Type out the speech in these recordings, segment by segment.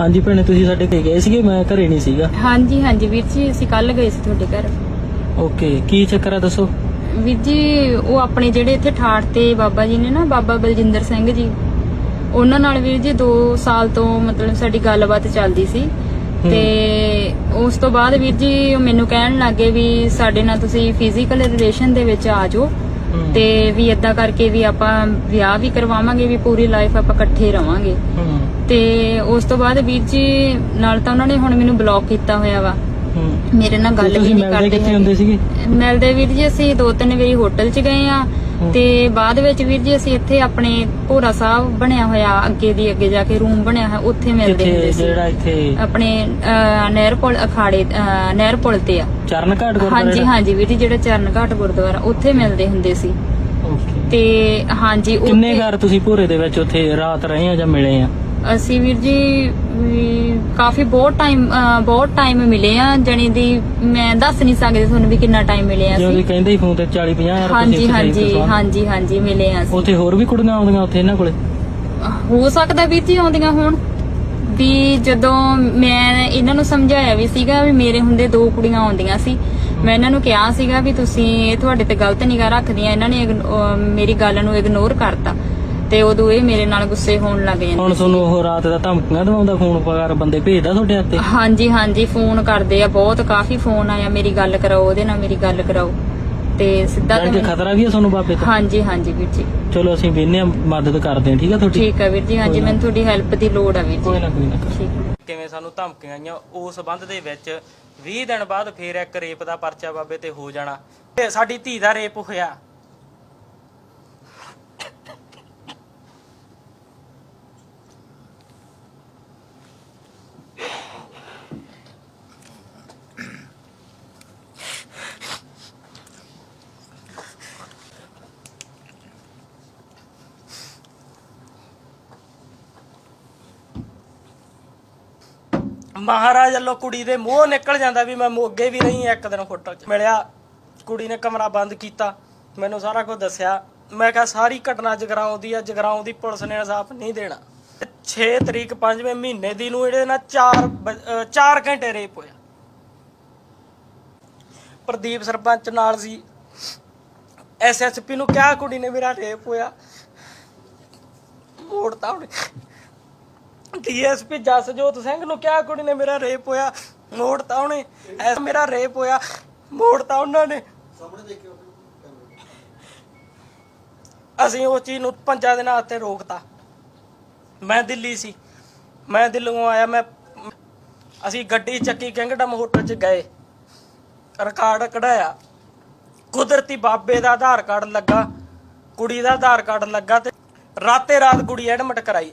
ਹਾਂਜੀ ਭੈਣੇ ਤੁਸੀਂ ਸਾਡੇ ਘਰੇ ਗਏ ਸੀਗੇ? ਮੈਂ ਘਰੇ ਨਹੀਂ ਸੀਗਾ। ਹਾਂਜੀ ਹਾਂਜੀ ਵੀਰ ਜੀ ਅਸੀਂ ਕੱਲ ਗਏ ਸੀ ਤੁਹਾਡੇ ਘਰ। ਓਕੇ ਕੀ ਚੱਕਰ ਆ ਦੱਸੋ? ਵੀਰ ਜੀ ਉਹ ਆਪਣੇ ਜਿਹੜੇ ਇੱਥੇ ਠਾਠ ਤੇ ਬਾਬਾ ਜੀ ਨੇ ਨਾ ਬਾਬਾ ਬਲਜਿੰਦਰ ਸਿੰਘ ਜੀ ਉਹਨਾਂ ਨਾਲ ਵੀਰ ਜੀ 2 ਸਾਲ ਤੋਂ ਮਤਲਬ ਸਾਡੀ ਗੱਲਬਾਤ ਚੱਲਦੀ ਸੀ। ਤੇ ਉਸ ਤੋਂ ਬਾਅਦ ਵੀਰ ਜੀ ਉਹ ਮੈਨੂੰ ਕਹਿਣ ਲੱਗੇ ਵੀ ਸਾਡੇ ਨਾਲ ਤੁਸੀਂ ਫਿਜ਼ੀਕਲ ਰਿਲੇਸ਼ਨ ਦੇ ਵਿੱਚ ਆ ਜਾਓ। ਤੇ ਵੀ ਇਦਾਂ ਕਰਕੇ ਵੀ ਆਪਾਂ ਵਿਆਹ ਵੀ ਕਰਵਾਵਾਂਗੇ ਵੀ ਪੂਰੀ ਲਾਈਫ ਆਪਾਂ ਇਕੱਠੇ ਰਵਾਂਗੇ। ਤੇ ਉਸ ਤੋਂ ਬਾਅਦ ਵੀਰ ਜੀ ਨਾਲ ਤਾਂ ਉਹਨਾਂ ਨੇ ਹੁਣ ਮੈਨੂੰ ਬਲੌਕ ਕੀਤਾ ਹੋਇਆ ਵਾ। ਮੇਰੇ ਨਾਲ ਗੱਲ ਵੀ ਨਹੀਂ ਮਿਲਦੇ ਕਰਦੇ ਕਿੱਥੇ ਹੁੰਦੇ ਸੀਗੇ? ਮਿਲਦੇ ਵੀਰ ਜੀ ਅਸੀਂ ਦੋ ਤਿੰਨ ਵਾਰੀ ਹੋਟਲ 'ਚ ਗਏ ਆ। ਤੇ ਬਾਅਦ ਵਿੱਚ ਵੀਰ ਜੀ ਅਸੀਂ ਇੱਥੇ ਆਪਣੇ ਭੋਰਾ ਸਾਹਿਬ ਬਣਿਆ ਹੋਇਆ ਅੱਗੇ ਦੀ ਅੱਗੇ ਜਾ ਕੇ ਰੂਮ ਬਣਿਆ ਹੋਇਆ ਉੱਥੇ ਮਿਲਦੇ ਹੁੰਦੇ ਸੀ। ਜਿਹੜਾ ਇੱਥੇ ਆਪਣੇ ਅਹ, ਨਹਿਰ ਪੁਲ ਅਖਾੜੇ ਅਹ, ਨਹਿਰ ਪੁਲ ਤੇ ਆ। ਚਰਨ ਘਾਟ ਗੁਰਦੁਆਰਾ ਹਾਂਜੀ? ਹਾਂਜੀ ਵੀਰ ਜੀ ਜਿਹੜਾ ਚਰਨ ਘਾਟ ਗੁਰਦੁਆਰਾ ਉੱਥੇ ਮਿਲਦੇ ਹੁੰਦੇ ਸੀ। ਤੇ ਹਾਂਜੀ ਕਿੰਨੇ ਉੱਥੇ ਘਰ ਤੁਸੀਂ ਭੋਰੇ ਦੇ ਵਿੱਚ ਉੱਥੇ ਰਾਤ ਰਹੇ ਆ ਜਾਂ ਮਿਲੇ ਆ? ਅਸੀਂ ਵੀਰ ਜੀ ਵੀ ਕਾਫੀ ਬਹੁਤ ਟਾਈਮ ਬਹੁਤ ਟਾਈਮ ਮਿਲੇ ਆ ਜਣੀ ਦੀ ਮੈਂ ਦੱਸ ਨਹੀਂ ਸਕਦੀ ਤੁਹਾਨੂੰ ਵੀ ਕਿੰਨਾ ਟਾਈਮ ਮਿਲੇ ਆ ਜਿਵੇਂ ਅਸੀਂ। ਤੁਸੀਂ ਕਹਿੰਦੇ ਸੀ ਫੋਨ ਤੇ 40 50 ਹਜ਼ਾਰ ਹਾਂਜੀ ਹਾਂਜੀ ਹਾਂਜੀ ਹਾਂਜੀ ਮਿਲੇ ਆ ਉੱਥੇ ਹੋਰ ਵੀ ਕੁੜੀਆਂ ਆਉਂਦੀਆਂ ਉੱਥੇ ਇਹਨਾਂ ਕੋਲੇ? ਹੋ ਸਕਦਾ ਵੀਰ ਜੀ ਆਉਂਦੀਆਂ ਹੋਣ। ਵੀ ਜਦੋਂ ਮੈਂ ਇਹਨਾਂ ਨੂੰ ਸਮਝਾਇਆ ਵੀ ਸੀਗਾ ਵੀ ਮੇਰੇ ਹੁੰਦੇ ਦੋ ਕੁੜੀਆਂ ਆਉਂਦੀਆਂ ਸੀ। ਮੈਂ ਇਹਨਾਂ ਨੂੰ ਕਿਹਾ ਸੀਗਾ ਵੀ ਤੁਸੀਂ ਇਹ ਤੁਹਾਡੇ ਤੇ ਗਲਤ ਨਿਗਾਹ ਰੱਖਦੀਆਂ ਇਹਨਾਂ ਨੇ ਮੇਰੀ ਗੱਲ ਨੂੰ ਇਗਨੋਰ ਕਰਤਾ। ਤੇ ਉਦੋਂ ਇਹ ਮੇਰੇ ਨਾਲ ਗੁੱਸੇ ਹੋਣ ਲੱਗ ਜਾਂਦੇ। ਹੁਣ ਤੁਹਾਨੂੰ ਉਹ ਰਾਤ ਦਾ ਧਮਕੀਆਂ ਦਵਾਉਂਦਾ ਫੋਨ ਪਗਾਰ ਬੰਦੇ ਭੇਜਦਾ ਤੁਹਾਡੇ ਹੱਥੇ? ਹਾਂਜੀ ਹਾਂਜੀ ਫੋਨ ਕਰਦੇ ਆ ਬਹੁਤ ਕਾਫੀ ਫੋਨ ਆਇਆ ਮੇਰੀ ਗੱਲ ਕਰਾਓ ਉਹਦੇ ਨਾਲ ਮੇਰੀ ਗੱਲ ਕਰਾਓ। ਤੇ ਸਿੱਧਾ ਜਾਣ ਕੇ ਖਤਰਾ ਵੀ ਹੈ ਤੁਹਾਨੂੰ ਬਾਬੇ ਤੋਂ? ਹਾਂਜੀ ਹਾਂਜੀ ਵੀਰ ਜੀ। ਚਲੋ ਅਸੀਂ ਵੇਨੇ ਮਦਦ ਕਰਦੇ ਹਾਂ ਠੀਕ ਆ ਤੁਹਾਡੀ? ਠੀਕ ਆ ਵੀਰ ਜੀ ਹਾਂਜੀ ਕੋਈ। ਮੈਨੂੰ ਤੁਹਾਡੀ ਹੈਲਪ ਦੀ ਲੋੜ ਆ ਵੀਰ ਕੋਈ ਜੀ ਨਾ ਕੋਈ ਨਾ। ਠੀਕ। ਕਿਵੇਂ ਸਾਨੂੰ ਧਮਕੀਆਂ ਆਈਆਂ ਉਸ ਸੰਬੰਧ ਦੇ ਵਿੱਚ 20 ਦਿਨ ਬਾਅਦ ਫੇਰ ਇੱਕ ਰੇਪ ਦਾ ਪਰਚਾ ਬਾਬੇ ਤੇ ਹੋ ਜਾਣਾ। ਤੇ ਸਾਡੀ ਧੀ ਦਾ ਰੇਪ ਹੋਇਆ। ਮਹਾਰਾਜ ਵੱਲੋਂ ਕੁੜੀ ਦੇ ਮੂੰਹ ਨਿਕਲ ਜਾਂਦਾ ਵੀ ਮੈਂ ਮੋਗੇ ਵੀ ਨਹੀਂ ਇੱਕ ਦਿਨ ਹੋਟਲ 'ਚ। ਮਿਲਿਆ, ਕੁੜੀ ਨੇ ਕਮਰਾ ਬੰਦ ਕੀਤਾ, ਮੈਨੂੰ ਸਾਰਾ ਕੁਝ ਦੱਸਿਆ। ਮੈਂ ਕਿਹਾ, ਸਾਰੀ ਘਟਨਾ ਜਗਰਾਉਂ ਦੀ ਆ, ਜਗਰਾਉਂ ਦੀ ਪੁਲਿਸ ਨੇ ਇਨਸਾਫ ਨਹੀਂ ਦੇਣਾ। 6 ਤਰੀਕ 5ਵੇਂ ਮਹੀਨੇ ਦੀ ਨੂੰ ਇਹਦੇ ਨਾਲ 4 4 ਘੰਟੇ ਰੇਪ ਹੋਇਆ। ਪ੍ਰਦੀਪ ਸਰਪੰਚ ਨਾਲ ਸੀ। ਐਸਐਸਪੀ ਨੂੰ ਕਿਹਾ ਕੁੜੀ ਨੇ ਮੇਰਾ ਰੇਪ ਹੋਇਆ। ਮੋੜਤਾ ਉਹਨੇ ਡੀਐਸਪੀ ਜਸਜੋਤ ਸਿੰਘ ਨੂੰ ਕਿਹਾ ਕੁੜੀ ਨੇ ਮੇਰਾ ਰੇਪ ਹੋਇਆ ਮੋੜਤਾ ਉਹਨੇ ਐਸ ਮੇਰਾ ਰੇਪ ਹੋਇਆ ਮੋੜਤਾ ਉਹਨਾਂ ਨੇ। ਅਸੀਂ ਉਸ ਚੀਜ਼ ਨੂੰ ਪੰਜਾਂ ਦਿਨਾਂ ਹੱਥੇ ਰੋਕਤਾ। ਮੈਂ ਦਿੱਲੀ ਸੀ। ਮੈਂ ਦਿੱਲੀੋਂ ਆਇਆ ਮੈਂ ਅਸੀਂ ਗੱਡੀ ਚੱਕੀ ਕਿੰਗਡਮ ਹੋਟਲ 'ਚ ਗਏ। ਰਿਕਾਰਡ ਕਢਾਇਆ। ਕੁਦਰਤੀ ਬਾਬੇ ਦਾ ਆਧਾਰ ਕਾਰਡ ਲੱਗਾ ਕੁੜੀ ਦਾ ਆਧਾਰ ਕਾਰਡ ਲੱਗਾ ਤੇ ਰਾਤੇ ਰਾਤ ਕੁੜੀ ਐਡਮਿਟ ਕਰਾਈ।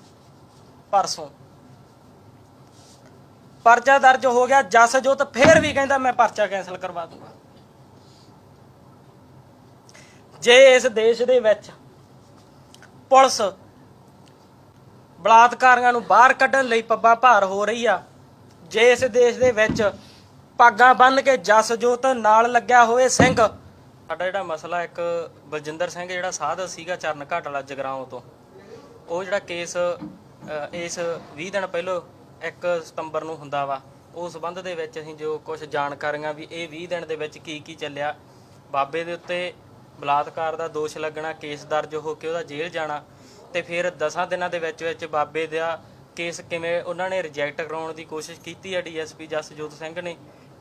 ਪਰਸੋਂ। ਪਰਚਾ ਦਰਜ ਹੋ ਗਿਆ, ਜਸਜੋਤ ਫੇਰ ਵੀ ਕਹਿੰਦਾ, ਮੈਂ ਪਰਚਾ ਕੈਨਸਲ ਕਰਵਾ ਦੂੰਗਾ। ਜੇ ਇਸ ਦੇਸ਼ ਦੇ ਵਿੱਚ ਪੁਲਿਸ ਬਲਾਤਕਾਰੀਆਂ ਨੂੰ ਬਾਹਰ ਕੱਢਣ ਲਈ ਪੱਬਾ ਭਾਰ ਹੋ ਰਹੀ ਆ, ਜੇ ਇਸ ਦੇਸ਼ ਦੇ ਵਿੱਚ ਪਾਗਾਂ ਬੰਨ ਕੇ ਜਸਜੋਤ ਨਾਲ ਲੱਗਿਆ ਹੋਵੇ ਸਿੰਘ, ਸਾਡਾ ਜਿਹੜਾ ਮਸਲਾ ਇੱਕ ਬਲਜਿੰਦਰ ਸਿੰਘ ਜਿਹੜਾ ਸਾਧ ਸੀਗਾ ਚਰਨ ਘਾਟ ਵਾਲਾ ਜਗਰਾਉਂ ਤੋਂ, ਉਹ ਜਿਹੜਾ ਕੇਸ ਅ, ਇਸ 20 ਦਿਨ ਪਹਿਲਾਂ 1 ਸਤੰਬਰ ਨੂੰ ਹੁੰਦਾ ਵਾ। ਉਸ ਸੰਬੰਧ ਦੇ ਵਿੱਚ ਅਸੀਂ ਜੋ ਕੁਝ ਜਾਣਕਾਰੀਆਂ ਵੀ ਇਹ 20 ਦਿਨ ਦੇ ਵਿੱਚ ਕੀ ਕੀ ਚੱਲਿਆ ਬਾਬੇ ਦੇ ਉੱਤੇ ਬਲਾਤਕਾਰ ਦਾ ਦੋਸ਼ ਲੱਗਣਾ ਕੇਸ ਦਰਜ ਹੋ ਕੇ ਉਹਦਾ ਜੇਲ੍ਹ ਜਾਣਾ ਤੇ ਫਿਰ 10 ਦਿਨਾਂ ਦੇ ਵਿੱਚ ਵਿੱਚ ਬਾਬੇ ਦਾ ਕੇਸ ਕਿਵੇਂ ਉਹਨਾਂ ਨੇ ਰਿਜੈਕਟ ਕਰਾਉਣ ਦੀ ਕੋਸ਼ਿਸ਼ ਕੀਤੀ ਹੈ ਡੀਐਸਪੀ ਜਸਜੋਤ ਸਿੰਘ ਨੇ।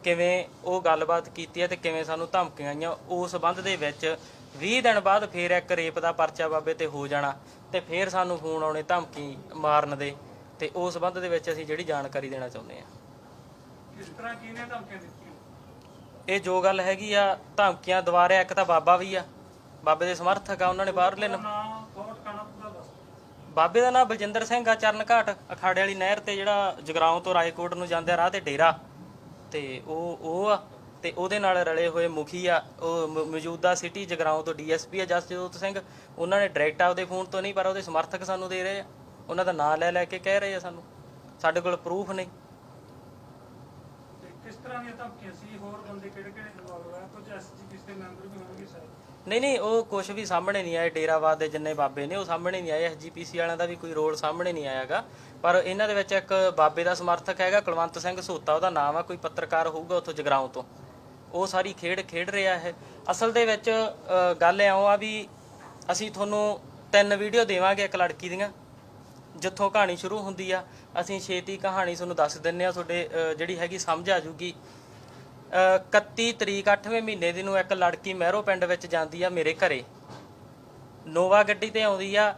ਕਿਵੇਂ ਉਹ ਗੱਲਬਾਤ ਕੀਤੀ ਹੈ ਤੇ ਕਿਵੇਂ ਸਾਨੂੰ ਧਮਕੀਆਂ ਆਈਆਂ ਉਸ ਸੰਬੰਧ ਦੇ ਵਿੱਚ 20 ਦਿਨ ਬਾਅਦ ਫੇਰ ਇੱਕ ਰੇਪ ਦਾ ਪਰਚਾ ਬਾਬੇ ਤੇ ਹੋ ਜਾਣਾ ਤੇ ਫੇਰ ਸਾਨੂੰ ਫੋਨ ਆਉਣੇ ਧਮਕੀ ਮਾਰਨ ਦੇ ਤੇ ਉਸ ਸੰਬੰਧ ਦੇ ਵਿੱਚ ਅਸੀਂ ਜਿਹੜੀ ਜਾਣਕਾਰੀ ਦੇਣਾ ਚਾਹੁੰਦੇ ਹਾਂ। ਕਿਸ ਤਰ੍ਹਾਂ ਕਿਹਨੇ ਧਮਕੀਆਂ ਦਿੱਤੀਆਂ? ਇਹ ਜੋ ਗੱਲ ਹੈਗੀ ਆ ਧਮਕੀਆਂ ਦੁਆਰੇ ਇੱਕ ਤਾਂ ਬਾਬਾ ਵੀ ਆ। ਬਾਬੇ ਦੇ ਸਮਰਥਕ ਆ ਉਹਨਾਂ ਨੇ ਬਾਹਰਲੇ ਨ- ਨਾਮ ਫੋਨ ਟਿਕਾਣਾ ਪੂਰਾ ਦੱਸ ਬਾਬੇ ਦਾ ਨਾਮ ਬਲਜਿੰਦਰ ਸਿੰਘ ਆ ਚਰਨ ਘਾਟ ਅਖਾੜੇ ਵਾਲੀ ਨਹਿਰ ਤੇ ਜਿਹੜਾ ਜਗਰਾਉਂ ਤੋਂ ਰਾਏਕੋਟ ਨੂੰ ਜਾਂਦੇ ਰਾਹ ਤੇ ਡੇਰਾ। ਤੇ ਉਹ ਉਹ ਆ ਤੇ ਉਹਦੇ ਨਾਲ ਰਲੇ ਹੋਏ ਮੁਖੀ ਆ ਉਹ ਮ- ਮੌਜੂਦਾ ਸਿਟੀ ਜਗਰਾਉਂ ਤੋਂ ਡੀਐਸਪੀ ਆ ਜਸਜੋਤ ਸਿੰਘ। ਉਹਨਾਂ ਨੇ ਡਾਇਰੈਕਟ ਆਪਦੇ ਫੋਨ ਤੋਂ ਨਹੀਂ ਪਰ ਉਹਦੇ ਸਮਰਥਕ ਸਾਨੂੰ ਦੇ ਰਹੇ ਆ। ਉਹਨਾਂ ਦਾ ਨਾਮ ਲੈ ਲੈ ਕੇ ਕਹਿ ਰਹੇ ਆ ਸਾਨੂੰ। ਸਾਡੇ ਕੋਲ ਪ੍ਰੂਫ ਨਹੀਂ। ਤੇ ਕਿਸ ਤਰ੍ਹਾਂ ਦੀਆਂ ਧਮਕੀਆਂ ਸੀ? ਹੋਰ ਬੰਦੇ ਕਿਹੜੇ ਕਿਹੜੇ ਇਨਵੋਲਵ ਹੈ ਕੁਝ ਐਸਜੀਪੀਸੀ ਦੇ ਮੈਂਬਰ ਵੀ ਹੋਣਗੇ ਸ਼ਾਇਦ। ਨਹੀਂ ਨਹੀਂ ਉਹ ਕੁਝ ਵੀ ਸਾਹਮਣੇ ਨਹੀਂ ਆਏ। ਡੇਰਾਵਾਦ ਦੇ ਜਿੰਨੇ ਬਾਬੇ ਨੇ ਉਹ ਸਾਹਮਣੇ ਨਹੀਂ ਆਏ। ਐਸਜੀਪੀਸੀ ਵਾਲਿਆਂ ਦਾ ਵੀ ਕੋਈ ਰੋਲ ਸਾਹਮਣੇ ਨਹੀਂ ਆਇਆਗਾ। ਪਰ ਇਹਨਾਂ ਦੇ ਵਿੱਚ ਇੱਕ ਬਾਬੇ ਦਾ ਸਮਰਥਕ ਹੈਗਾ ਕੁਲਵੰਤ ਸਿੰਘ ਸੋਤਾ ਉਹਦਾ ਨਾਮ ਆ ਕੋਈ ਪੱਤਰਕਾਰ ਹੋਊਗਾ ਉੱਥੋਂ ਜਗਰਾਉਂ ਤੋਂ। ਉਹ ਸਾਰੀ ਖੇਡ ਖੇਡ ਰਿਹਾ ਹੈ ਅਸਲ ਦੇ ਵਿੱਚ ਗੱਲ ਇਉਂ ਆ ਵੀ ਅਸੀਂ ਤੁਹਾਨੂੰ ਤਿੰਨ ਵੀਡੀਓ ਦੇਵਾਂਗੇ ਇੱਕ ਲੜਕੀ ਦੀਆਂ ਜਿੱਥੋਂ ਕਹਾਣੀ ਸ਼ੁਰੂ ਹੁੰਦੀ ਆ। ਅਸੀਂ ਛੇਤੀ ਕਹਾਣੀ ਤੁਹਾਨੂੰ ਦੱਸ ਦਿੰਨੇ ਆ ਤੁਹਾਡੇ ਜਿਹੜੀ ਹੈਗੀ ਸਮਝ ਆ ਜੂਗੀ। ਅ, 31 ਤਰੀਕ 8ਵੇਂ ਮਹੀਨੇ ਦੀ ਨੂੰ ਇੱਕ ਲੜਕੀ ਮਹਿਰੋ ਪਿੰਡ ਵਿੱਚ ਜਾਂਦੀ ਆ ਮੇਰੇ ਘਰੇ। ਨੋਵਾ ਗੱਡੀ ਤੇ ਆਉਂਦੀ ਆ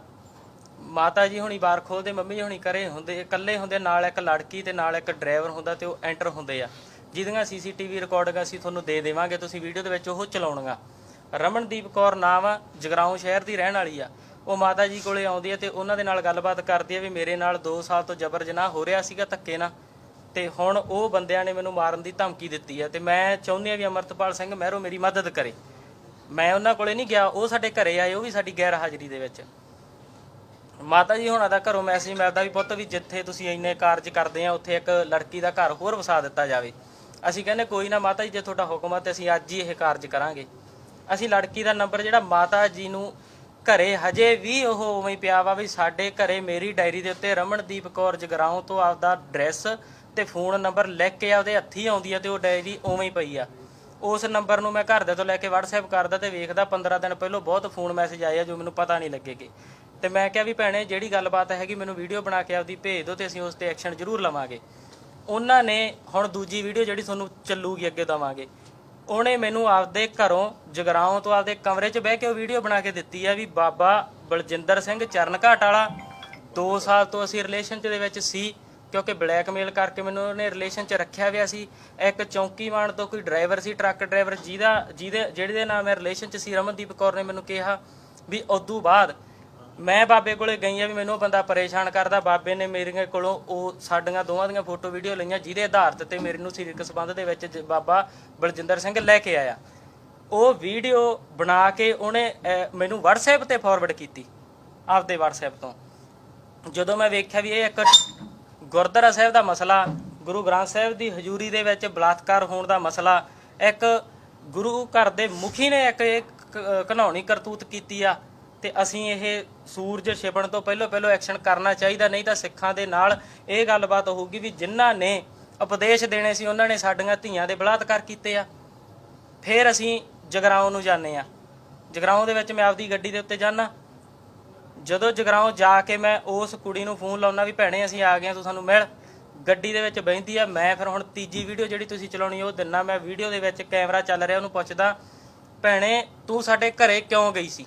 ਮਾਤਾ ਜੀ ਹੁਣੀ ਬਾਰ ਖੋਲਦੇ, ਮੰਮੀ ਜੀ ਹੁਣੀ ਘਰੇ ਹੁੰਦੇ, ਇਕੱਲੇ ਹੁੰਦੇ, ਨਾਲ ਇੱਕ ਲੜਕੀ ਤੇ ਨਾਲ ਇੱਕ ਡਰਾਈਵਰ ਹੁੰਦਾ ਤੇ ਉਹ ਐਂਟਰ ਹੁੰਦੇ ਆ। ਜਿਹਦੀਆਂ ਸੀਸੀਟੀਵੀ ਰਿਕਾਰਡਿੰਗ ਅਸੀਂ ਤੁਹਾਨੂੰ ਦੇ ਦੇਵਾਂਗੇ, ਤੁਸੀਂ ਵੀਡੀਓ ਦੇ ਵਿੱਚ ਉਹ ਚਲਾਉਣੀਆਂ। ਰਮਨਦੀਪ ਕੌਰ ਨਾਮ ਆ, ਜਗਰਾਉਂ ਸ਼ਹਿਰ ਦੀ ਰਹਿਣ ਵਾਲੀ ਆ। ਉਹ ਮਾਤਾ ਜੀ ਕੋਲੇ ਆਉਂਦੀ ਹੈ ਤੇ ਉਹਨਾਂ ਦੇ ਨਾਲ ਗੱਲਬਾਤ ਕਰਦੀ ਹੈ ਵੀ ਮੇਰੇ ਨਾਲ 2 ਸਾਲ ਤੋਂ ਜ਼ਬਰ ਜਨਾਹ ਹੋ ਰਿਹਾ ਸੀਗਾ ਧੱਕੇ ਨਾਲ। ਤੇ ਹੁਣ ਉਹ ਬੰਦਿਆਂ ਨੇ ਮੈਨੂੰ ਮਾਰਨ ਦੀ ਧਮਕੀ ਦਿੱਤੀ ਹੈ ਤੇ ਮੈਂ ਚਾਹੁੰਦੀ ਆ ਵੀ ਅਮਰਤਪਾਲ ਸਿੰਘ ਮਹਿਰੋ ਮੇਰੀ ਮਦਦ ਕਰੇ। ਮੈਂ ਉਹਨਾਂ ਕੋਲੇ ਨਹੀਂ ਗਿਆ, ਉਹ ਸਾਡੇ ਘਰੇ ਆਏ, ਉਹ ਵੀ ਸਾਡੀ ਗੈਰ ਹਾਜ਼ਰੀ ਦੇ ਵਿੱਚ। ਮਾਤਾ ਜੀ, ਹੁਣਾਂ ਦਾ ਘਰੋਂ ਮੈਸੇਜ ਮਿਲਦਾ ਵੀ ਪੁੱਤ ਵੀ ਜਿੱਥੇ ਤੁਸੀਂ ਇੰਨੇ ਕਾਰਜ ਕਰਦੇ ਆ, ਉੱਥੇ ਇੱਕ ਲੜਕੀ ਦਾ ਘਰ ਹੋਰ ਵਸਾ ਦਿੱਤਾ ਜਾਵੇ। ਅਸੀਂ ਕਹਿੰਦੇ, ਕੋਈ ਨਾ ਮਾਤਾ ਜੀ, ਜੇ ਤੁਹਾਡਾ ਹੁਕਮ ਆ ਤੇ ਅਸੀਂ ਅੱਜ ਹੀ ਇਹ ਕਾਰਜ ਕਰਾਂਗੇ। ਅਸੀਂ ਲੜਕੀ ਦਾ ਨੰਬਰ ਜਿਹੜਾ ਮਾਤਾ ਜੀ ਨੂੰ ਘਰੇ ਹਜੇ ਵੀ ਉਹ ਉਵੇਂ ਪਿਆ ਵਾ ਵੀ ਸਾਡੇ ਘਰੇ ਮੇਰੀ ਡਾਇਰੀ ਦੇ ਉੱਤੇ ਰਮਨਦੀਪ ਕੌਰ ਜਗਰਾਉਂ ਤੋਂ ਆਪਦਾ ਐਡਰੈਸ ਤੇ ਫੋਨ ਨੰਬਰ ਲਿਖ ਕੇ ਆਪਦੇ ਹੱਥੀ ਆਉਂਦੀ ਆ ਤੇ ਉਹ ਡਾਇਰੀ ਉਵੇਂ ਹੀ ਪਈ ਆ। ਉਸ ਨੰਬਰ ਨੂੰ ਮੈਂ ਘਰ ਦੇ ਤੋਂ ਲੈ ਕੇ WhatsApp ਕਰਦਾ ਤੇ ਵੇਖਦਾ 15 ਦਿਨ ਪਹਿਲਾਂ ਬਹੁਤ ਫੋਨ ਮੈਸੇਜ ਆਏ ਆ ਜੋ ਮੈਨੂੰ ਪਤਾ ਨਹੀਂ ਲੱਗੇਗੇ। ਤੇ ਮੈਂ ਕਿਹਾ ਵੀ ਭੈਣੇ, ਜਿਹੜੀ ਗੱਲਬਾਤ ਹੈਗੀ ਮੈਨੂੰ ਵੀਡੀਓ ਬਣਾ ਕੇ ਆਪਦੀ ਭੇਜ ਦਿਓ ਤੇ ਅਸੀਂ ਉਸ ਤੇ ਐਕਸ਼ਨ ਜ਼ਰੂਰ ਲਵਾਂਗੇ। ਉਹਨਾਂ ਨੇ ਹੁਣ ਦੂਜੀ ਵੀਡੀਓ ਜਿਹੜੀ ਤੁਹਾਨੂੰ ਚੱਲੂਗੀ ਅੱਗੇ ਦਵਾਂਗੇ। ਉਹਨੇ ਮੈਨੂੰ ਆਪਦੇ ਘਰੋਂ ਜਗਰਾਉਂ ਤੋਂ ਆਪਦੇ ਕਮਰੇ 'ਚ ਬਹਿ ਕੇ ਉਹ ਵੀਡੀਓ ਬਣਾ ਕੇ ਦਿੱਤੀ ਆ ਵੀ ਬਾਬਾ ਬਲਜਿੰਦਰ ਸਿੰਘ ਚਰਨਘਾਟ ਵਾਲਾ। 2 ਸਾਲ ਤੋਂ ਅਸੀਂ ਰਿਲੇਸ਼ਨ 'ਚ ਦੇ ਵਿੱਚ ਸੀ, ਕਿਉਂਕਿ ਬਲੈਕਮੇਲ ਕਰਕੇ ਮੈਨੂੰ ਉਹਨੇ ਰਿਲੇਸ਼ਨ 'ਚ ਰੱਖਿਆ ਹੋਇਆ ਸੀ। ਇੱਕ ਚੌਂਕੀਵਾਨ ਤੋਂ ਕੋਈ ਡਰਾਈਵਰ ਸੀ ਟਰੱਕ ਡਰਾਈਵਰ ਜਿਹਦਾ ਜਿਹਦੇ ਜਿਹੜੇ ਦੇ ਨਾਲ ਮੈਂ ਰਿਲੇਸ਼ਨ 'ਚ ਸੀ, ਰਮਨਦੀਪ ਕੌਰ ਨੇ ਮੈਨੂੰ ਕਿਹਾ ਵੀ ਉਦੋਂ ਬਾਅਦ ਮੈਂ ਬਾਬੇ ਕੋਲੇ ਗਈ ਆ ਵੀ ਮੈਨੂੰ ਉਹ ਬੰਦਾ ਪਰੇਸ਼ਾਨ ਕਰਦਾ। ਬਾਬੇ ਨੇ ਮੇਰੇ ਕੋਲੋਂ ਉਹ ਸਾਡੀਆਂ ਦੋਵਾਂ ਦੀਆਂ ਫੋਟੋ ਵੀਡੀਓ ਲਈਆਂ ਜਿਹਦੇ ਆਧਾਰ ਤੇ ਮੇਰੇ ਨੂੰ ਸਰੀਰਕ ਸੰਬੰਧ ਦੇ ਵਿੱਚ ਜ- ਬਾਬਾ ਬਲਜਿੰਦਰ ਸਿੰਘ ਲੈ ਕੇ ਆਇਆ। ਉਹ ਵੀਡੀਓ ਬਣਾ ਕੇ ਉਹਨੇ ਅਹ, ਮੈਨੂੰ WhatsApp ਤੇ ਫਾਰਵਰਡ ਕੀਤੀ ਆਪਦੇ WhatsApp ਤੋਂ। ਜਦੋਂ ਮੈਂ ਵੇਖਿਆ ਵੀ ਇਹ ਇੱਕ ਗੁਰਦੁਆਰਾ ਸਾਹਿਬ ਦਾ ਮਸਲਾ ਗੁਰੂ ਗ੍ਰੰਥ ਸਾਹਿਬ ਦੀ ਹਜ਼ੂਰੀ ਦੇ ਵਿੱਚ ਬਲਾਤਕਾਰ ਹੋਣ ਦਾ ਮਸਲਾ ਇੱਕ ਗੁਰੂ ਘਰ ਦੇ ਮੁਖੀ ਨੇ ਇੱਕ ਇਹ ਕ- ਘਿਨਾਉਣੀ ਕਰਤੂਤ ਕੀਤੀ ਆ। ਤੇ ਅਸੀਂ ਇਹ ਸੂਰਜ ਛਿਪਣ ਤੋਂ ਪਹਿਲਾਂ ਪਹਿਲਾਂ ਐਕਸ਼ਨ ਕਰਨਾ ਚਾਹੀਦਾ, ਨਹੀਂ ਤਾਂ ਸਿੱਖਾਂ ਦੇ ਨਾਲ ਇਹ ਗੱਲਬਾਤ ਹੋਊਗੀ ਵੀ ਜਿਨ੍ਹਾਂ ਨੇ ਉਪਦੇਸ਼ ਦੇਣੇ ਸੀ, ਉਹਨਾਂ ਨੇ ਸਾਡੀਆਂ ਧੀਆਂ ਦੇ ਬਲਾਤਕਾਰ ਕੀਤੇ ਆ। ਫਿਰ ਅਸੀਂ ਜਗਰਾਉਂ ਨੂੰ ਜਾਂਦੇ ਆ। ਜਗਰਾਉਂ ਦੇ ਵਿੱਚ ਮੈਂ ਆਪਦੀ ਗੱਡੀ ਦੇ ਉੱਤੇ ਜਾਣਾ ਜਦੋਂ ਜਗਰਾਉਂ ਜਾ ਕੇ ਮੈਂ ਉਸ ਕੁੜੀ ਨੂੰ ਫੋਨ ਲਾਉਣਾ ਵੀ, ਭੈਣੇ, ਅਸੀਂ ਆ ਗਏ ਹਾਂ, ਤੂੰ ਸਾਨੂੰ ਮਿਲ। ਗੱਡੀ ਦੇ ਵਿੱਚ ਬਹਿੰਦੀ ਆ। ਮੈਂ ਫਿਰ ਹੁਣ ਤੀਜੀ ਵੀਡੀਓ ਜਿਹੜੀ ਤੁਸੀਂ ਚਲਾਉਣੀ ਉਹ ਦਿਨਾ। ਮੈਂ ਵੀਡੀਓ ਦੇ ਵਿੱਚ ਕੈਮਰਾ ਚੱਲ ਰਿਹਾ, ਉਹਨੂੰ ਪੁੱਛਦਾ, ਭੈਣੇ, ਤੂੰ ਸਾਡੇ ਘਰੇ ਕਿਉਂ ਗਈ ਸੀ?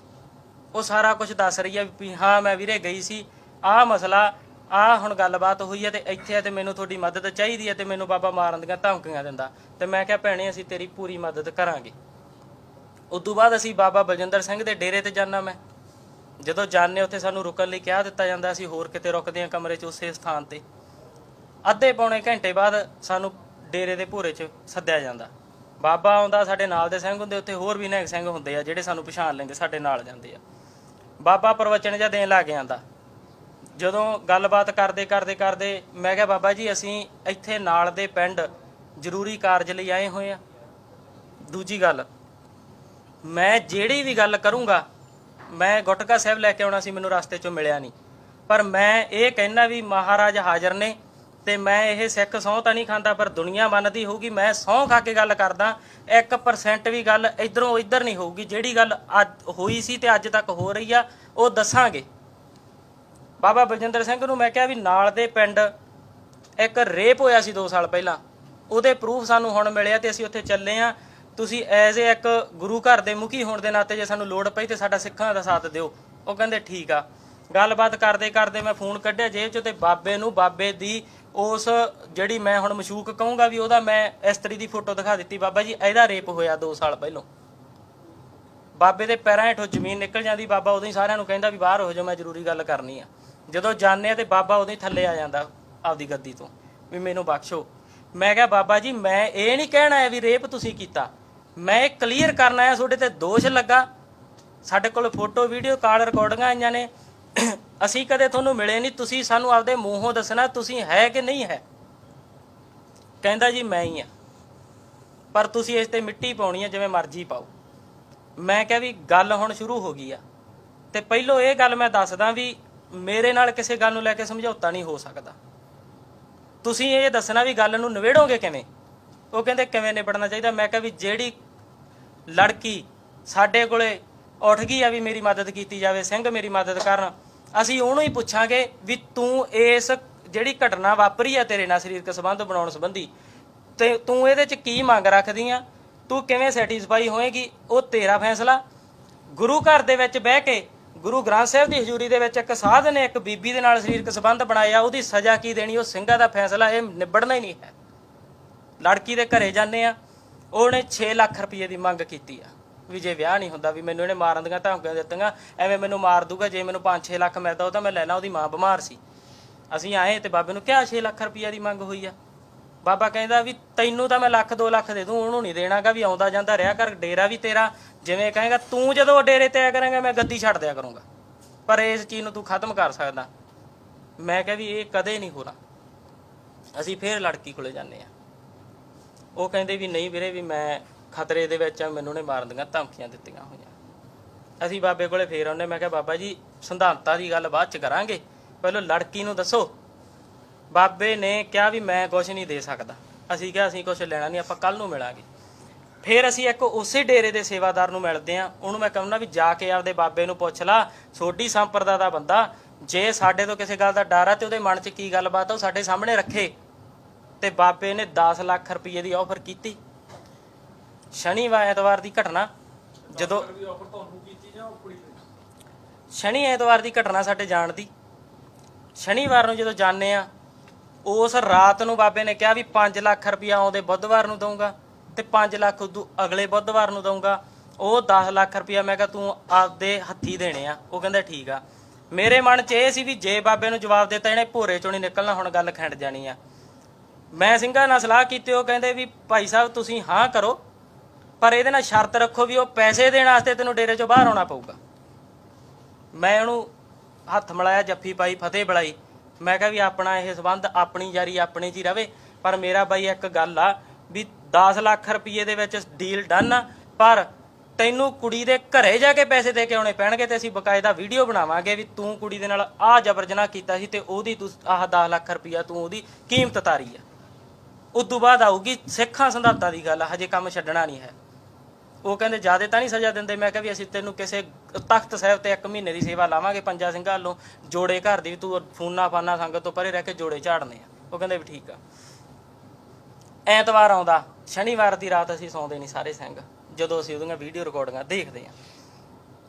ਉਹ ਸਾਰਾ ਕੁਝ ਦੱਸ ਰਹੀ ਹੈ ਵੀ ਹਾਂ, ਮੈਂ ਵੀਰੇ ਗਈ ਸੀ। ਆਹ ਮਸਲਾ, ਆਹ ਹੁਣ ਗੱਲਬਾਤ ਹੋਈ ਹੈ ਤੇ ਇੱਥੇ ਆ ਤੇ ਮੈਨੂੰ ਤੁਹਾਡੀ ਮਦਦ ਚਾਹੀਦੀ ਹੈ ਤੇ ਮੈਨੂੰ ਬਾਬਾ ਮਾਰਨ ਦੀਆਂ ਧਮਕੀਆਂ ਦਿੰਦਾ। ਤੇ ਮੈਂ ਕਿਹਾ, ਭੈਣੇ, ਅਸੀਂ ਤੇਰੀ ਪੂਰੀ ਮਦਦ ਕਰਾਂਗੇ। ਉਦੋਂ ਬਾਅਦ ਅਸੀਂ ਬਾਬਾ ਬਲਜਿੰਦਰ ਸਿੰਘ ਦੇ ਡੇਰੇ ਤੇ ਜਾਣਾ ਮੈਂ। ਜਦੋਂ ਜਾਣੇ ਉੱਥੇ ਸਾਨੂੰ ਰੁਕਣ ਲਈ ਕਿਹਾ ਦਿੱਤਾ ਜਾਂਦਾ, ਅਸੀਂ ਹੋਰ ਕਿਤੇ ਰੁਕਦੇ ਹਾਂ ਕਮਰੇ 'ਚ ਉਸੇ ਸਥਾਨ ਤੇ। ਅੱਧੇ ਪੌਣੇ ਘੰਟੇ ਬਾਅਦ ਸਾਨੂੰ ਡੇਰੇ ਦੇ ਭੋਰੇ 'ਚ ਸੱਦਿਆ ਜਾਂਦਾ। ਬਾਬਾ ਆਉਂਦਾ ਸਾਡੇ ਨਾਲ ਦੇ ਸਿੰਘ ਹੁੰਦੇ, ਉੱਥੇ ਹੋਰ ਵੀ ਨਿਹੰਗ ਸਿੰਘ ਹੁੰਦੇ ਆ, ਜਿਹੜੇ ਸਾਨੂੰ ਪਛਾਣ ਲੈਂਦੇ, ਸਾਡੇ ਨਾਲ ਜਾਂਦੇ ਆ। ਬਾਬਾ ਪ੍ਰਵਚਨ ਜਿਹਾ ਦੇਣ ਲੱਗ ਜਾਂਦਾ। ਜਦੋਂ ਗੱਲਬਾਤ ਕਰਦੇ ਕਰਦੇ ਕਰਦੇ ਮੈਂ ਕਿਹਾ, ਬਾਬਾ ਜੀ, ਅਸੀਂ ਇੱਥੇ ਨਾਲ ਦੇ ਪਿੰਡ ਜ਼ਰੂਰੀ ਕਾਰਜ ਲਈ ਆਏ ਹੋਏ ਆ ਦੂਜੀ ਗੱਲ, ਮੈਂ ਜਿਹੜੀ ਵੀ ਗੱਲ ਕਰੂੰਗਾ, ਮੈਂ ਗੁਟਕਾ ਸਾਹਿਬ ਲੈ ਕੇ ਆਉਣਾ ਸੀ, ਮੈਨੂੰ ਰਸਤੇ 'ਚੋਂ ਮਿਲਿਆ ਨਹੀਂ। ਪਰ ਮੈਂ ਇਹ ਕਹਿਣਾ ਵੀ ਮਹਾਰਾਜ ਹਾਜ਼ਰ ਨੇ ਤੇ ਮੈਂ ਇਹ ਸਿੱਖ ਸਹੁੰ ਤਾਂ ਨਹੀਂ ਖਾਂਦਾ, ਪਰ ਦੁਨੀਆ ਮੰਨਦੀ ਹੋਊਗੀ, ਮੈਂ ਸਹੁੰ ਖਾ ਕੇ ਗੱਲ ਕਰਦਾ 1% ਵੀ ਗੱਲ ਇਧਰੋਂ ਇੱਧਰ ਨਹੀਂ ਹੋਊਗੀ, ਜਿਹੜੀ ਗੱਲ ਅੱਜ ਹੋਈ ਸੀ ਤੇ ਅੱਜ ਤੱਕ ਹੋ ਰਹੀ ਆ, ਉਹ ਦੱਸਾਂਗੇ। ਬਾਬਾ ਬਲਜਿੰਦਰ ਸਿੰਘ ਨੂੰ ਮੈਂ ਕਿਹਾ ਵੀ ਨਾਲ ਦੇ ਪਿੰਡ ਇੱਕ ਰੇਪ ਹੋਇਆ ਸੀ 2 ਸਾਲ ਪਹਿਲਾਂ, ਉਹਦੇ ਪ੍ਰੂਫ ਸਾਨੂੰ ਹੁਣ ਮਿਲਿਆ ਤੇ ਅਸੀਂ ਉੱਥੇ ਚੱਲੇ ਆ। ਤੁਸੀਂ ਐਜ਼ ਏ ਇੱਕ ਗੁਰੂ ਘਰ ਦੇ ਮੁਖੀ ਹੋਣ ਦੇ ਨਾਤੇ ਜੇ ਸਾਨੂੰ ਲੋੜ ਪਈ ਤੇ ਸਾਡਾ ਸਿੱਖਾਂ ਦਾ ਸਾਥ ਦਿਓ। ਉਹ ਕਹਿੰਦੇ ਠੀਕ ਆ। ਗੱਲਬਾਤ ਕਰਦੇ ਕਰਦੇ ਮੈਂ ਫੋਨ ਕੱਢਿਆ ਜੇਬ ਚੋਂ ਤੇ ਬਾਬੇ ਨੂੰ, ਬਾਬੇ ਦੀ ਉਸ ਜਿਹੜੀ ਮੈਂ ਹੁਣ ਮਸ਼ੂਕ ਕਹੂੰਗਾ ਵੀ ਉਹਦਾ ਮੈਂ ਇਸਤਰੀ ਦੀ ਫੋਟੋ ਦਿਖਾ ਦਿੱਤੀ। ਬਾਬਾ ਜੀ, ਇਹਦਾ ਰੇਪ ਹੋਇਆ 2 ਸਾਲ ਪਹਿਲਾਂ। ਬਾਬੇ ਦੇ ਪੈਰਾਂ ਹੇਠੋਂ ਜ਼ਮੀਨ ਨਿਕਲ ਜਾਂਦੀ, ਬਾਬਾ ਉਦੋਂ ਹੀ ਸਾਰਿਆਂ ਨੂੰ ਕਹਿੰਦਾ ਵੀ ਬਾਹਰ ਹੋ ਜਾਓ, ਮੈਂ ਜ਼ਰੂਰੀ ਗੱਲ ਕਰਨੀ ਆ। ਜਦੋਂ ਜਾਂਦੇ ਆ ਤੇ ਬਾਬਾ ਉਦੋਂ ਹੀ ਥੱਲੇ ਆ ਜਾਂਦਾ ਆਪਦੀ ਗੱਦੀ ਤੋਂ ਵੀ ਮੈਨੂੰ ਬਖਸ਼ੋ। ਮੈਂ ਕਿਹਾ, ਬਾਬਾ ਜੀ, ਮੈਂ ਇਹ ਨਹੀਂ ਕਹਿਣਾ ਹੈ ਵੀ ਰੇਪ ਤੁਸੀਂ ਕੀਤਾ। ਮੈਂ ਇਹ ਕਲੀਅਰ ਕਰਨਾ ਹੈ ਤੁਹਾਡੇ ਤੇ ਦੋਸ਼ ਲੱਗਾ। ਸਾਡੇ ਕੋਲ ਫੋਟੋ, ਵੀਡੀਓ, ਕਾਲ ਰਿਕਾਰਡਿੰਗਾਂ ਆਈਆਂ ਨੇ। ਅਸੀਂ ਕਦੇ ਤੁਹਾਨੂੰ ਮਿਲੇ ਨਹੀਂ, ਤੁਸੀਂ ਸਾਨੂੰ ਆਪਦੇ ਮੂੰਹੋਂ ਦੱਸਣਾ ਤੁਸੀਂ ਹੈ ਕਿ ਨਹੀਂ ਹੈ। ਕਹਿੰਦਾ ਜੀ ਮੈਂ ਹੀ ਆ ਪਰ ਤੁਸੀਂ ਇਸ ਤੇ ਮਿੱਟੀ ਪਾਉਣੀ ਹੈ ਜਿਵੇਂ ਮਰਜ਼ੀ ਪਾਓ। ਮੈਂ ਕਿਹਾ ਵੀ ਗੱਲ ਹੁਣ ਸ਼ੁਰੂ ਹੋ ਗਈ ਆ, ਤੇ ਪਹਿਲੋਂ ਇਹ ਗੱਲ ਮੈਂ ਦੱਸਦਾ ਵੀ ਮੇਰੇ ਨਾਲ ਕਿਸੇ ਗੱਲ ਨੂੰ ਲੈ ਕੇ ਸਮਝੌਤਾ ਨਹੀਂ ਹੋ ਸਕਦਾ। ਤੁਸੀਂ ਇਹ ਦੱਸਣਾ ਵੀ ਗੱਲ ਨੂੰ ਨਿਬੇੜੋਗੇ ਕਿਵੇਂ? ਉਹ ਕਹਿੰਦੇ ਕਿਵੇਂ ਨਿਬੜਨਾ ਚਾਹੀਦਾ? ਮੈਂ ਕਿਹਾ ਵੀ ਜਿਹੜੀ ਲੜਕੀ ਸਾਡੇ ਕੋਲੇ ਉੱਠ ਗਈ ਆ ਵੀ ਮੇਰੀ ਮਦਦ ਕੀਤੀ ਜਾਵੇ, ਸਿੰਘ ਮੇਰੀ ਮਦਦ ਕਰਨ। ਅਸੀਂ ਉਹਨੂੰ ਹੀ ਪੁੱਛਾਂਗੇ ਵੀ ਤੂੰ ਇਸ ਜਿਹੜੀ ਘਟਨਾ ਵਾਪਰੀ ਆ ਤੇਰੇ ਨਾਲ ਸਰੀਰਕ ਸੰਬੰਧ ਬਣਾਉਣ ਸੰਬੰਧੀ, ਤੇ ਤੂੰ ਇਹਦੇ ਚ ਕੀ ਮੰਗ ਰੱਖਦੀ ਆ? ਤੂੰ ਕਿਵੇਂ ਸੈਟੀਸਫਾਈ ਹੋਏਗੀ? ਉਹ ਤੇਰਾ ਫੈਸਲਾ। ਗੁਰੂ ਘਰ ਦੇ ਵਿੱਚ ਬਹਿ ਕੇ, ਗੁਰੂ ਗ੍ਰੰਥ ਸਾਹਿਬ ਦੀ ਹਜ਼ੂਰੀ ਦੇ ਵਿੱਚ ਇੱਕ ਸਾਧ ਨੇ ਇੱਕ ਬੀਬੀ ਦੇ ਨਾਲ ਸਰੀਰਕ ਸੰਬੰਧ ਬਣਾਇਆ, ਉਹਦੀ ਸਜ਼ਾ ਕੀ ਦੇਣੀ? ਉਹ ਸਿੰਘਾਂ ਦਾ ਫੈਸਲਾ, ਇਹ ਨਿਬੜਨਾ ਹੀ ਨਹੀਂ ਹੈ। ਲੜਕੀ ਦੇ ਘਰੇ ਜਾਂਦੇ ਆ, ਉਹਨੇ 6 ਲੱਖ ਰੁਪਏ ਦੀ ਮੰਗ ਕੀਤੀ ਆ। ਵੀ ਜੇ ਵਿਆਹ ਨਹੀਂ ਹੁੰਦਾ, ਵੀ ਮੈਨੂੰ ਇਹਨੇ ਮਾਰਨ ਦੀਆਂ ਧਮਕੀਆਂ ਦਿੱਤੀਆਂ, ਐਵੇਂ ਮੈਨੂੰ ਮਾਰ ਦੂਗਾ ਜੇ ਮੈਨੂੰ 5-6 ਲੱਖ ਮਿਲਦਾ ਉਹ ਤਾਂ ਮੈਂ ਲੈਣਾ ਉਹਦੀ ਮਾਂ ਬਿਮਾਰ ਸੀ। ਅਸੀਂ ਆਏ ਤੇ ਬਾਬੇ ਨੂੰ ਕਿਹਾ 6 ਲੱਖ ਰੁਪਈਆ ਦੀ ਮੰਗ ਹੋਈ ਆ। ਬਾਬਾ ਕਹਿੰਦਾ ਵੀ ਤੈਨੂੰ ਤਾਂ ਮੈਂ ਲੱਖ 2 ਲੱਖ ਦੇ ਦੂੰ, ਉਹਨੂੰ ਨਹੀਂ ਦੇਣਾਗਾ ਵੀ ਆਉਂਦਾ ਜਾਂਦਾ ਰਿਹਾ ਕਰ, ਡੇਰਾ ਵੀ ਤੇਰਾ। ਜਿਵੇਂ ਕਹੇਗਾ, ਤੂੰ ਜਦੋਂ ਡੇਰੇ ਤੇ ਆਇਆ ਕਰਾਂਗਾ, ਮੈਂ ਗੱਦੀ ਛੱਡ ਦਿਆ ਕਰੂੰਗਾ। ਪਰ ਇਸ ਚੀਜ਼ ਨੂੰ ਤੂੰ ਖਤਮ ਕਰ ਸਕਦਾ। ਮੈਂ ਕਿਹਾ ਵੀ ਇਹ ਕਦੇ ਨਹੀਂ ਹੋਣਾ। ਅਸੀਂ ਫੇਰ ਲੜਕੀ ਕੋਲੇ ਜਾਂਦੇ ਆ। ਉਹ ਕਹਿੰਦੇ ਵੀ ਨਹੀਂ ਵੀਰੇ, ਵੀ ਮੈਂ ਖਤਰੇ ਦੇ ਵਿੱਚ ਆ, ਮੈਨੂੰ ਨੇ ਮਾਰਨ ਦੀਆਂ ਧਮਕੀਆਂ ਦਿੱਤੀਆਂ ਹੋਈਆਂ। ਅਸੀਂ ਬਾਬੇ ਕੋਲੇ ਫੇਰ ਆਉਂਦੇ, ਮੈਂ ਕਿਹਾ, ਬਾਬਾ ਜੀ, ਸਿਧਾਂਤਾਂ ਦੀ ਗੱਲ ਬਾਅਦ ਚ ਕਰਾਂਗੇ। ਪਹਿਲਾਂ ਲੜਕੀ ਨੂੰ ਦੱਸੋ। ਬਾਬੇ ਨੇ ਕਿਹਾ ਵੀ ਮੈਂ ਕੁਝ ਨਹੀਂ ਦੇ ਸਕਦਾ। ਅਸੀਂ ਕਿਹਾ, ਅਸੀਂ ਕੁਝ ਲੈਣਾ ਨਹੀਂ, ਆਪਾਂ ਕੱਲ ਨੂੰ ਮਿਲਾਂਗੇ। ਫਿਰ ਅਸੀਂ ਇੱਕ ਉਸੇ ਡੇਰੇ ਦੇ ਸੇਵਾਦਾਰ ਨੂੰ ਮਿਲਦੇ ਆ ਉਹਨੂੰ ਮੈਂ ਕਹਿੰਦਾ ਵੀ, ਜਾ ਕੇ ਆਪਦੇ ਬਾਬੇ ਨੂੰ ਪੁੱਛ ਲਾ। ਸੋਢੀ ਸੰਪਰਦਾ ਦਾ ਬੰਦਾ, ਜੇ ਸਾਡੇ ਤੋਂ ਕਿਸੇ ਗੱਲ ਦਾ ਡਰ ਆ, ਤੇ ਉਹਦੇ ਮਨ 'ਚ ਕੀ ਗੱਲਬਾਤ ਆ, ਉਹ ਸਾਡੇ ਸਾਹਮਣੇ ਰੱਖੇ। ਤੇ ਬਾਬੇ ਨੇ 10 ਲੱਖ ਰੁਪਏ ਦੀ ਆਫਰ ਕੀਤੀ। ਸ਼ਨੀਵਾਰ ਐਤਵਾਰ ਦੀ ਘਟਨਾ ਜਦੋਂ ਸ਼ਨੀ ਐਤਵਾਰ ਦੀ ਘਟਨਾ ਸਾਡੇ ਜਾਣ ਦੀ। ਸ਼ਨੀਵਾਰ ਨੂੰ ਜਦੋਂ ਜਾਣੇ ਆ ਉਸ ਰਾਤ ਨੂੰ ਬਾਬੇ ਨੇ ਕਿਹਾ ਵੀ 5 ਲੱਖ ਰੁਪਇਆ ਆਉਂਦੇ ਬੁੱਧਵਾਰ ਨੂੰ ਦਊਂਗਾ ਤੇ 5 ਲੱਖ ਉਦੋਂ ਅਗਲੇ ਬੁੱਧਵਾਰ ਨੂੰ ਦਊਂਗਾ। ਉਹ 10 ਲੱਖ ਰੁਪਇਆ ਮੈਂ ਕਿਹਾ ਤੂੰ ਆਪਦੇ ਹੱਥੀ ਦੇਣੇ ਆ। ਉਹ ਕਹਿੰਦਾ ਠੀਕ ਆ। ਮੇਰੇ ਮਨ 'ਚ ਇਹ ਸੀ ਵੀ ਜੇ ਬਾਬੇ ਨੂੰ ਜਵਾਬ ਦਿੱਤਾ ਇਹਨੇ ਭੋਰੇ ਚੋਂ ਨਹੀਂ ਨਿਕਲਣਾ ਹੁਣ ਗੱਲ ਖਿੰਡ ਜਾਣੀ ਆ। ਮੈਂ ਸਿੰਘਾਂ ਨਾਲ ਸਲਾਹ ਕੀਤੀ ਉਹ ਕਹਿੰਦੇ ਵੀ ਭਾਈ ਸਾਹਿਬ ਤੁਸੀਂ ਹਾਂ ਕਰੋ। ਪਰ ਇਹਦੇ ਨਾਲ ਸ਼ਰਤ ਰੱਖੋ ਵੀ ਉਹ ਪੈਸੇ ਦੇਣ ਵਾਸਤੇ ਤੈਨੂੰ ਡੇਰੇ ਚੋਂ ਬਾਹਰ ਆਉਣਾ ਪਊਗਾ। ਮੈਂ ਉਹਨੂੰ ਹੱਥ ਮਿਲਾਇਆ, ਜੱਫੀ ਪਾਈ, ਫਤਿਹ ਬੁਲਾਈ। ਮੈਂ ਕਿਹਾ ਵੀ ਆਪਣਾ ਇਹ ਸਬੰਧ ਆਪਣੀ ਜਾਰੀ ਆਪਣੇ 'ਚ ਹੀ ਰਵੇ, ਪਰ ਮੇਰਾ ਬਾਈ ਇੱਕ ਗੱਲ ਆ ਵੀ 10 ਲੱਖ ਰੁਪਏ ਦੇ ਵਿੱਚ ਡੀਲ ਡਨ ਆ, ਪਰ ਤੈਨੂੰ ਕੁੜੀ ਦੇ ਘਰੇ ਜਾ ਕੇ ਪੈਸੇ ਦੇ ਕੇ ਆਉਣੇ ਪੈਣਗੇ ਤੇ ਅਸੀਂ ਬਕਾਇਦਾ ਵੀਡੀਓ ਬਣਾਵਾਂਗੇ ਵੀ ਤੂੰ ਕੁੜੀ ਦੇ ਨਾਲ ਆਹ ਜਬਰ ਜਨਾਹ ਕੀਤਾ ਸੀ ਤੇ ਉਹਦੀ ਤੂੰ ਆਹ 10 ਲੱਖ ਰੁਪਇਆ ਤੂੰ ਉਹਦੀ ਕੀਮਤ ਤਾਰੀ ਆ। ਉਦੋਂ ਬਾਅਦ ਆਊਗੀ ਸਿੱਖਾਂ ਸੰਧਾਤਾ ਦੀ ਗੱਲ ਹਜੇ ਕੰਮ ਛੱਡਣਾ ਨਹੀਂ ਹੈ। ਉਹ ਕਹਿੰਦੇ ਜ਼ਿਆਦਾ ਤਾਂ ਨਹੀਂ ਸਜ਼ਾ ਦਿੰਦੇ। ਮੈਂ ਕਿਹਾ ਵੀ ਅਸੀਂ ਤੈਨੂੰ ਕਿਸੇ ਤਖਤ ਸਾਹਿਬ ਤੇ ਇੱਕ ਮਹੀਨੇ ਦੀ ਸੇਵਾ ਲਾਵਾਂਗੇ ਪੰਜਾ ਸਿੰਘਾਂ ਵੱਲੋਂ। ਜੋੜੇ ਘਰ ਦੀ ਵੀ ਤੂੰ ਫੂਨਾ ਫਾਨਾ ਸੰਗਤ ਤੋਂ ਪਰੇ ਰਹਿ ਕੇ ਜੋੜੇ ਝਾੜਨੇ ਆ। ਉਹ ਕਹਿੰਦੇ ਵੀ ਠੀਕ ਆ। ਐਤਵਾਰ ਆਉਂਦਾ, ਸ਼ਨੀਵਾਰ ਦੀ ਰਾਤ ਅਸੀਂ ਸੌਂਦੇ ਨਹੀਂ ਸਾਰੇ ਸਿੰਘ। ਜਦੋਂ ਅਸੀਂ ਉਹਦੀਆਂ ਵੀਡੀਓ ਰਿਕਾਰਡਿੰਗਾਂ ਦੇਖਦੇ ਆ।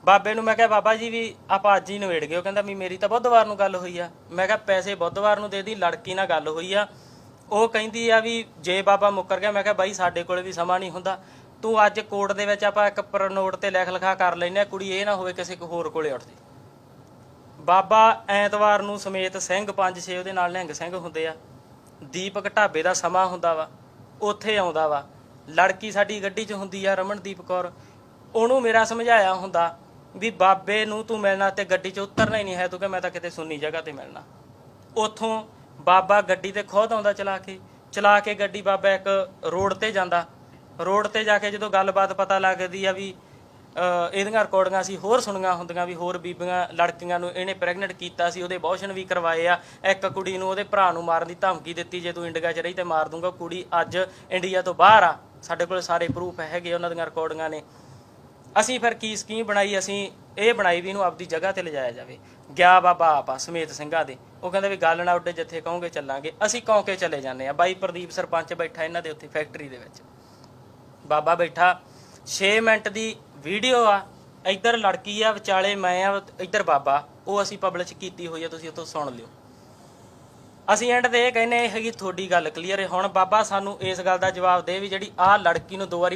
ਬਾਬੇ ਨੂੰ ਮੈਂ ਕਿਹਾ, ਬਾਬਾ ਜੀ ਵੀ ਆਪਾਂ ਅੱਜ ਹੀ ਨਵੇੜ ਗਏ ਉਹ ਕਹਿੰਦਾ, ਵੀ ਮੇਰੀ ਤਾਂ ਬੁੱਧਵਾਰ ਨੂੰ ਗੱਲ ਹੋਈ ਆ। ਮੈਂ ਕਿਹਾ, ਪੈਸੇ ਬੁੱਧਵਾਰ ਨੂੰ ਦੇ ਦੀ, ਲੜਕੀ ਨਾਲ ਗੱਲ ਹੋਈ ਆ। ਉਹ ਕਹਿੰਦੀ ਆ ਵੀ ਜੇ ਬਾਬਾ ਮੁੱਕਰ ਗਿਆ, ਮੈਂ ਕਿਹਾ, ਬਾਈ, ਸਾਡੇ ਕੋਲੇ ਵੀ ਸਮਾਂ ਨਹੀਂ ਹੁੰਦਾ। ਤੂੰ ਅੱਜ ਕੋਰਟ ਦੇ ਵਿੱਚ ਆਪਾਂ ਇੱਕ ਪ੍ਰਨੋਟ ਤੇ ਲਿਖ ਲਿਖਾ ਕਰ ਲੈਨੇ ਆ ਕੁੜੀ ਇਹ ਨਾ ਹੋਵੇ ਕਿਸੇ ਕੋ ਹੋਰ ਕੋਲੇ ਉੱਠਦੀ ਬਾਬਾ ਐਤਵਾਰ ਨੂੰ ਸਮੇਤ ਸਿੰਘ ਪੰਜ ਛੇ ਉਹਦੇ ਨਾਲ ਨਿਹੰਗ ਸਿੰਘ ਹੁੰਦੇ ਆ। ਦੀਪਕ ਢਾਬੇ ਦਾ ਸਮਾਂ ਹੁੰਦਾ ਵਾ, ਉੱਥੇ ਆਉਂਦਾ ਵਾ। ਲੜਕੀ ਸਾਡੀ ਗੱਡੀ 'ਚ ਹੁੰਦੀ ਆ, ਰਮਨਦੀਪ ਕੌਰ। ਉਹਨੂੰ ਮੇਰਾ ਸਮਝਾਇਆ ਹੁੰਦਾ ਵੀ ਬਾਬੇ ਨੂੰ ਤੂੰ ਮਿਲਣਾ ਤੇ ਗੱਡੀ 'ਚ ਉਤਰਨਾ ਹੀ ਨਹੀਂ ਹੈ, ਤੂੰ ਕਿ ਮੈਂ ਤਾਂ ਕਿਤੇ ਸੁੰਨੀ ਜਗ੍ਹਾ ਤੇ ਮਿਲਣਾ। ਉੱਥੋਂ ਬਾਬਾ ਗੱਡੀ ਤੇ ਖੁਦ ਆਉਂਦਾ ਚਲਾ ਕੇ ਚਲਾ ਕੇ ਗੱਡੀ ਬਾਬਾ ਇੱਕ ਰੋਡ ਤੇ ਜਾਂਦਾ। ਰੋਡ ਤੇ ਜਾ ਕੇ ਜਦੋਂ ਗੱਲਬਾਤ ਪਤਾ ਲੱਗਦੀ ਆ ਵੀ ਇਹਦੀਆਂ ਰਿਕਾਰਡਿੰਗਾਂ ਸੀ, ਹੋਰ ਸੁਣੀਆਂ ਹੁੰਦੀਆਂ ਵੀ, ਹੋਰ ਬੀਬੀਆਂ, ਲੜਕੀਆਂ ਨੂੰ ਇਹਨੇ ਪ੍ਰੈਗਨੈਂਟ ਕੀਤਾ ਸੀ, ਉਹਦੇ ਅਬੋਰਸ਼ਨ ਵੀ ਕਰਵਾਏ ਆ। ਇੱਕ ਕੁੜੀ ਨੂੰ ਉਹਦੇ ਭਰਾ ਨੂੰ ਮਾਰਨ ਦੀ ਧਮਕੀ ਦਿੱਤੀ, ਜੇ ਤੂੰ ਇੰਡੀਆ 'ਚ ਰਹੀ ਤੇ ਮਾਰ ਦੂੰਗਾ। ਕੁੜੀ ਅੱਜ ਇੰਡੀਆ ਤੋਂ ਬਾਹਰ ਆ। ਸਾਡੇ ਕੋਲ ਸਾਰੇ ਪ੍ਰੂਫ ਹੈਗੇ ਉਹਨਾਂ ਦੀਆਂ ਰਿਕਾਰਡਿੰਗਾਂ ਨੇ। ਅਸੀਂ ਫਿਰ ਕੀ ਸਕੀਮ ਬਣਾਈ? ਅਸੀਂ ਇਹ ਬਣਾਈ ਵੀ ਇਹਨੂੰ ਆਪਦੀ ਜਗ੍ਹਾ ਤੇ ਲਿਜਾਇਆ ਜਾਵੇ। ਗਿਆ ਬਾਬਾ ਆਪਾ, ਸਮੇਤ ਸਿੰਘਾਂ ਦੇ। ਉਹ ਕਹਿੰਦੇ ਵੀ ਗੱਲ ਨਾ ਉੱਡੇ, ਜਿੱਥੇ ਕਹੋਗੇ ਚੱਲਾਂਗੇ। ਅਸੀਂ ਕੌਂਕੇ ਚਲੇ ਜਾਂਦੇ ਆ। ਬਾਈ ਪ੍ਰਦੀਪ ਸਰਪੰਚ ਬੈਠਾ ਇਹਨਾਂ ਦੇ ਉੱਥੇ ਫੈਕਟਰੀ ਦੇ ਵਿੱਚ। ਬਾਬਾ ਬੈਠਾ 6 ਮਿੰਟ ਦੀ ਵੀਡੀਓ ਆ, ਇੱਧਰ ਲੜਕੀ ਆ, ਵਿਚਾਲੇ ਮੈਂ ਆ, ਇੱਧਰ ਬਾਬਾ, ਉਹ ਅਸੀਂ ਪਬਲਿਸ਼ ਕੀਤੀ ਹੋਈ ਆ, ਤੁਸੀਂ ਉੱਥੋਂ ਸੁਣ ਲਿਓ। ਅਸੀਂ ਐਂਡ ਤੇ ਇਹ ਕਹਿੰਨੇ ਇਹ ਹੈਗੀ ਤੁਹਾਡੀ ਗੱਲ ਕਲੀਅਰ ਹੈ। ਹੁਣ ਬਾਬਾ ਸਾਨੂੰ ਇਸ ਗੱਲ ਦਾ ਜਵਾਬ ਦੇ ਵੀ ਜਿਹੜੀ ਆਹ ਲੜਕੀ ਨੂੰ ਦੋ ਵਾਰੀ